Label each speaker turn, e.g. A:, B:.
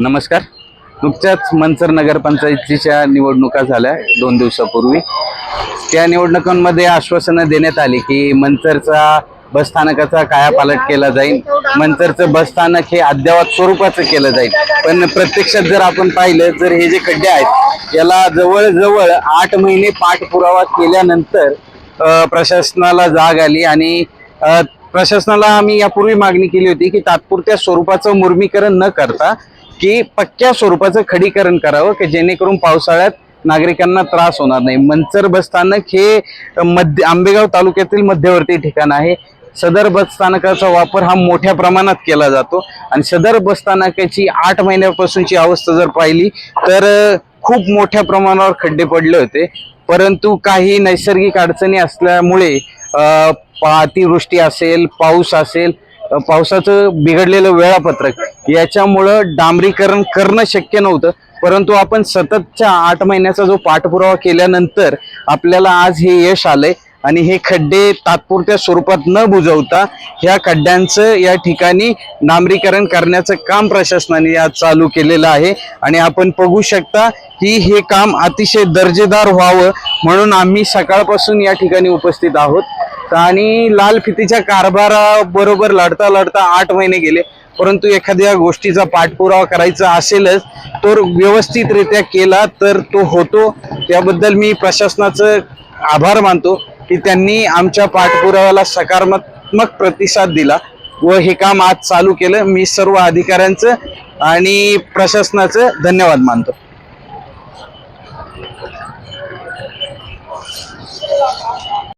A: नमस्कार. नुकत्याच मंचर नगरपंचायतीच्या निवडणुका झाल्या दोन दिवसापूर्वी. त्या निवडणुकांमध्ये आश्वासनं देण्यात आली की मंचरचा बसस्थानकाचा कायापालट केला जाईल. मंचरचं बसस्थानक हे अद्ययावत स्वरूपाचं केलं जाईल. पण प्रत्यक्षात जर आपण पाहिलं तर हे जे खड्डे आहेत याला जवळजवळ आठ महिने पाठपुरावा केल्यानंतर प्रशासनाला जाग आली आणि प्रशासनाला आम्ही यापूर्वी मागणी केली होती की तात्पुरत्या स्वरूपाचं मुर्मीकरण न करता की पक्क्या स्वरूपाचं खडीकरण करावं की जेणेकरून पावसाळ्यात नागरिकांना त्रास होणार नाही. मंचर बसस्थानक हे मध्य आंबेगाव तालुक्यातील मध्यवर्ती ठिकाण आहे. सदर बसस्थानकाचा वापर हा मोठ्या प्रमाणात केला जातो आणि सदर बसस्थानकाची आठ महिन्यापासूनची अवस्था जर पाहिली तर खूप मोठ्या प्रमाणावर खड्डे पडले होते. परंतु काही नैसर्गिक अडचणी असल्यामुळे अतिवृष्टी असेल पाऊस असेल पावसाचं बिघडलेलं वेळापत्रक याच्यामुळं डांबरीकरण करणं शक्य नव्हतं. परंतु आपण सततच्या आठ महिन्याचा जो पाठपुरावा केल्यानंतर आपल्याला आज हे यश आलंय आणि हे खड्डे तात्पुरत्या स्वरूपात न बुजवता ह्या खड्ड्यांचं या ठिकाणी डांबरीकरण करण्याचं काम प्रशासनाने आज चालू केलेलं आहे. आणि आपण बघू शकता की हे काम अतिशय दर्जेदार व्हावं म्हणून आम्ही सकाळपासून या ठिकाणी उपस्थित आहोत. आणि लाल फितीच्या कारभाराबरोबर लढता लढता आठ महिने गेले. परंतु एखाद्या गोष्टीचा पाठपुरावा करायचा असेलच तर व्यवस्थितरित्या केला तर तो होतो. त्याबद्दल मी प्रशासनाचं आभार मानतो की त्यांनी आमच्या पाठपुराव्याला सकारात्मक प्रतिसाद दिला व हे काम आज चालू केलं. मी सर्व अधिकाऱ्यांचं आणि प्रशासनाचं धन्यवाद मानतो.